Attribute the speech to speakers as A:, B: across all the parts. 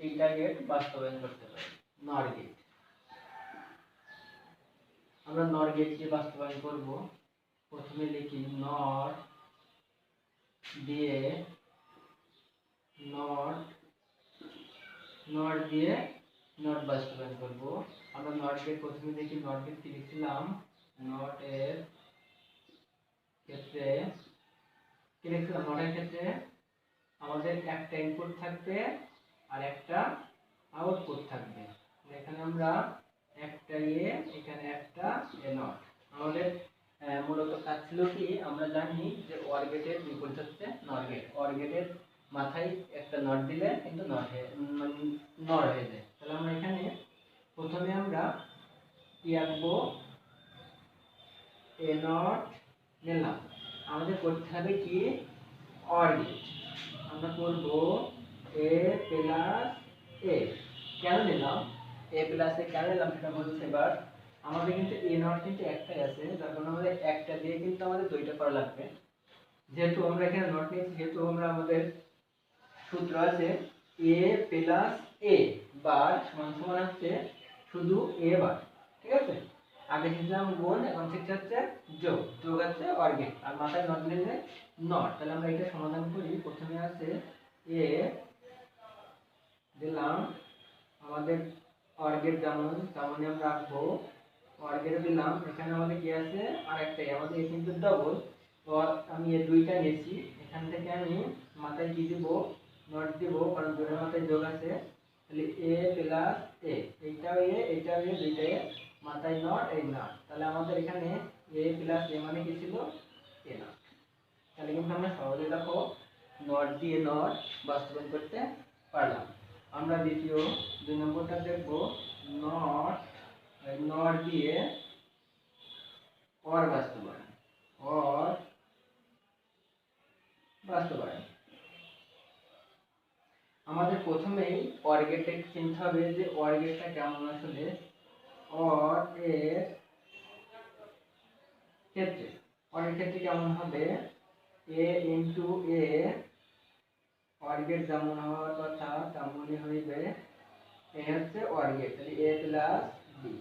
A: তিনটা গেট বাস্তবায়ন করতে পারি নর গেট আমরা নর গেটটি বাস্তবায়ন করব। প্রথমে লিখি নর দিয়ে নট নট দিয়ে নট বাস্তবায়ন করব। আমরা নট গেট প্রথমে দেখি নট গেট কি লিখছিলাম নট এর ক্ষেত্রে, কি লিখছিলাম? নটের ক্ষেত্রে আমাদের একটা ইনপুট থাকবে আর একটা আউটপুট থাকবে। এখানে আমরা একটা এ, এখানে একটা এ নট আমাদের মূলত কাজ ছিল কি? আমরা জানি যে ওয়ার গেটের বিপরীত হচ্ছে নর গেট গেটের মাথায় একটা নট দিলে কিন্তু নট হয়ে নর হয়ে যায়। তাহলে আমরা এখানে প্রথমে আমরা কি আঁকবো? এ নট নিলাম। আমাদের করতে হবে কি? অর গেট আমরা করব এ প্লাস এ কেন নিলাম? এ প্লাস এ কেন নিলাম সেটা বলছে এবার আমাদের কিন্তু এ একটাই আছে, যার আমাদের একটা দিয়ে কিন্তু আমাদের দুইটা করা লাগবে। যেহেতু আমরা এখানে নট নিয়েছি যেহেতু আমরা আমাদের সূত্র আছে এ প্লাস এ বার সমান সমান হচ্ছে শুধু এ বার ঠিক আছে? আগে শিখলাম গুণ, এখন শিখতে হচ্ছে যোগ যোগ হচ্ছে অর্গেট আর মাথায় নট দিলে নট। তাহলে আমরা এটা সমাধান করি, প্রথমে আছে এ দিলাম। আমাদের অর্গেট যেমন, তেমনই আমরা রাখব। অর্গেট দিলাম। এখানে আমাদের কি আছে? আর একটাই আমাদের এ কিন্তু ডবল আমি এই দুইটা নিয়েছি। এখান থেকে আমি মাথায় কি দিব? নট দিব, কারণ দুটোর মাথায় যোগ আছে। তাহলে এ প্লাস এ এইটাও এ এইটাও এ দুইটাই মাথায় নট এই নট তাহলে আমাদের এখানে এ প্লাস এ মানে কি ছিল? এ নট তাহলে কিন্তু আমরা সহজে দেখো নট দিয়ে নট বাস্তবায়ন করতে পারলাম। আমরা দ্বিতীয় দুই নম্বরটা দেখব। নট নট দিয়ে অর বাস্তবায়ন। অর বাস্তবায়ন। আমাদের প্রথমেই অর গেটে চিনতে হবে যে অর গেটটা কেমন আসলে। অর এর ক্ষেত্রে। অর এর ক্ষেত্রে কেমন হবে? এ ইন্টু এ অর্গেট যেমন হওয়ার কথা তেমনই হইবে। এ হচ্ছে অর্গেট, তাহলে এ প্লাস বি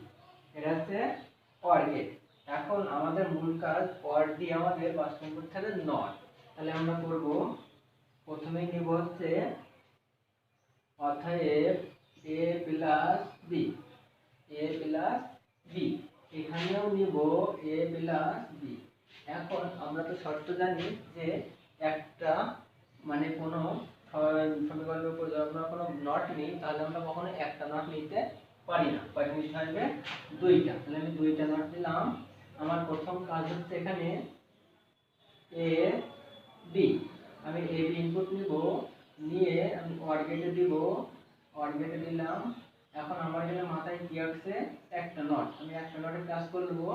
A: এটা হচ্ছে অর্গেট। এখন আমাদের মূল কাজ অর দিয়ে আমাদের বাস্তবায়ন করতে হবে নট তাহলে আমরা করব, প্রথমেই নিব হচ্ছে অতএব A plus B A plus B এখানেও নিব এ প্লাস বি এখন আমরা তো শর্ত জানি যে একটা মানে কোনো সমীকরণের উপর যদি কোনো নট নিই, তাহলে আমরা কখনো একটা নট নিতে পারি না। কয়টা হবে দুইটা। তাহলে আমি দুইটা নট দিলাম আমার প্রথম কাজ হচ্ছে এখানে এ বি আমি এ বি ইনপুট নিব। নিয়ে আমি অর্গেটে দিব। অর্গেটে দিলাম। এখন আমার এখানে মাথায় কি আসছে? একটা নট আমি একটা নটে কাজ করে দেবো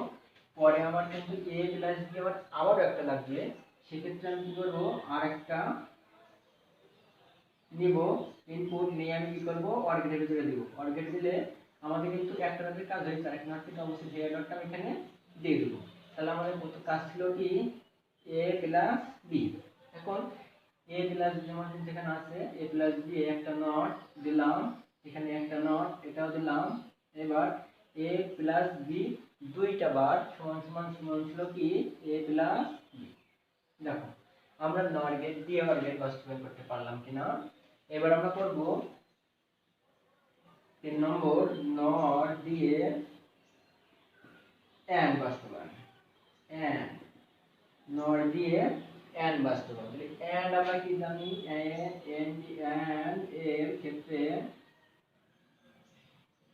A: পরে আমার কিন্তু এ প্লাস বি আবার আবারও একটা লাগবে। সেক্ষেত্রে আমি কি করব? আর একটা নিব ইনপুট নিয়ে আমি কি করব? অর্গেটের ভিতরে দিব। অর্গেট দিলে আমাদের কিন্তু একটা নটের কাজ হয়েছে আর একটা নট কিন্তু অবশ্যই যে নটটা আমি এখানে দিয়ে দেবো। তাহলে আমাদের প্রথম কাজ ছিল কি? এ প্লাস বি এখন এ প্লাস বি আমার যেখানে আছে। এ প্লাস বি একটা নট দিলাম। এখানে একটা নট এটাও দিলাম। এবার এ প্লাস বি দুইটা বার সমান সমান সমান ছিল কি? এ প্লাস বি দেখো, আমরা নর গেট দিয়ে অর গেট বাস্তবায়ন করতে পারলাম কিনা? এবার আমরা করব তিন নম্বর নর দিয়ে এন্ড বাস্তবায়ন। এন্ড নর দিয়ে এন্ড বাস্তবায়ন। এন্ড আমরা কি জানি? এন্ড এর ক্ষেত্রে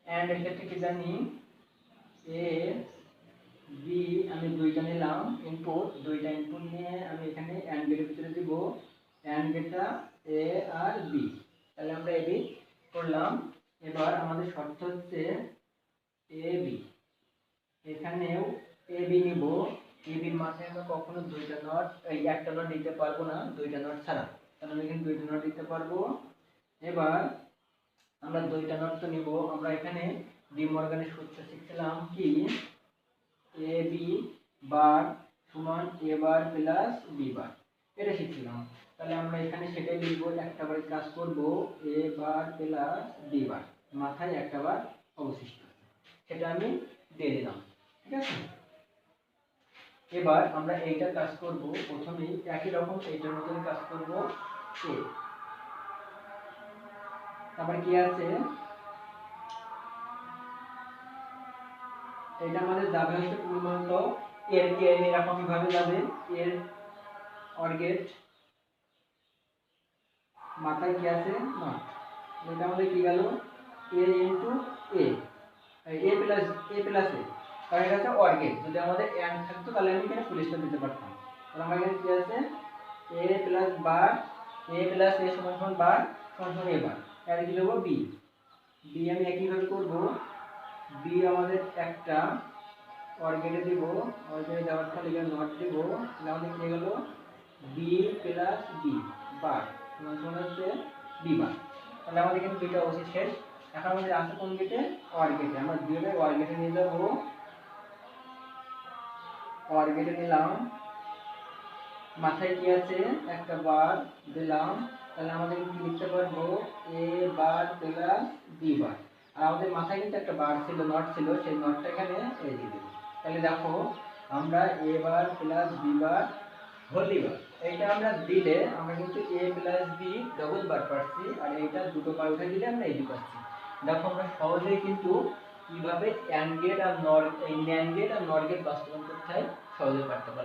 A: এন্ড এর ক্ষেত্রে কি জানি? এ বি আমি দুইটা নিলাম ইনপুট দুইটা ইনপুট নিয়ে আমি এখানে অ্যান্ড গেটের ভিতরে দিব। অ্যান্ড গেটটা এ আর বি তাহলে আমরা এ বি করলাম। এবার আমাদের শর্ত হচ্ছে এ বি এখানেও এ নিব। এ বির মাথায় আমরা কখনো দুইটা নট এই একটা নট দিতে পারব না, দুইটা নট ছাড়া। তাহলে আমি এখানে দুইটা নট দিতে পারব। এবার আমরা দুইটা নট তো নিব। আমরা এখানে ডি মর্গানের সূত্র শিখছিলাম কি? এ বি বার সমান এ বার প্লাস বি বার। এটা শিখছিলাম। তাহলে আমরা এখানে সেটাই লিখব, একটা বারে কাজ করব এ বার প্লাস বি বার। মাথায় একটা বার অবশিষ্ট। সেটা আমি দিয়ে দিলাম, ঠিক আছে? এবার আমরা এইটা কাজ করব, প্রথমেই একই রকম এইটার মতন কাজ করব এ তারপরে কি আছে? এটা আমাদের যাবে হচ্ছে পূর্ণাঙ্গ এর এর এরকম ভাবে যাবে? এর অর্গেট মাথায় কি আছে? নট এটা আমাদের কি গেল? A into A A plus A plus A কারণ এটা হচ্ছে অর্গেট যদি আমাদের এন থাকতো, তাহলে আমি এখানে স্টপ দিতে পারতাম। তাহলে আমার এখানে কি আছে? A plus bar A plus এ সমান সমান বার সমান সমান এ বার আর কি দেবো বি বি আমি একইভাবে করব। বি আমাদের একটা অর্গেটে দিব। অর্গেটে দেওয়ার ফলে নট দিব। তাহলে আমাদের কি গেল? বি প্লাস বি বার সমান সমান তাহলে আমাদের কিন্তু দুইটা অবশ্যই শেষ। এখন আমাদের আছে কোন গেটে অর গেটে আমরা দুইটা অর গেটে নিয়ে যাব। অর গেটে নিলাম। মাথায় কি আছে? একটা বার দিলাম। তাহলে আমাদের কি লিখতে পারব? এ বার প্লাস বি বার আর আমাদের মাথায় কিন্তু একটা বার ছিল নট ছিল। সেই নটটা এখানে এই দিয়ে তাহলে দেখো, আমরা A bar plus B bar whole bar এইটা আমরা দিলে আমরা কিন্তু A plus B double bar পাচ্ছি, আর এটা দুটো বার উঠে দিলে আমরা এই পাচ্ছি। দেখো আমরা সহজেই কিন্তু কীভাবে অ্যান্ড গেট আর নর এই ন্যান্ড গেট আর নর বাস্তবায়ন করতে হয় সহজে পারতে পারি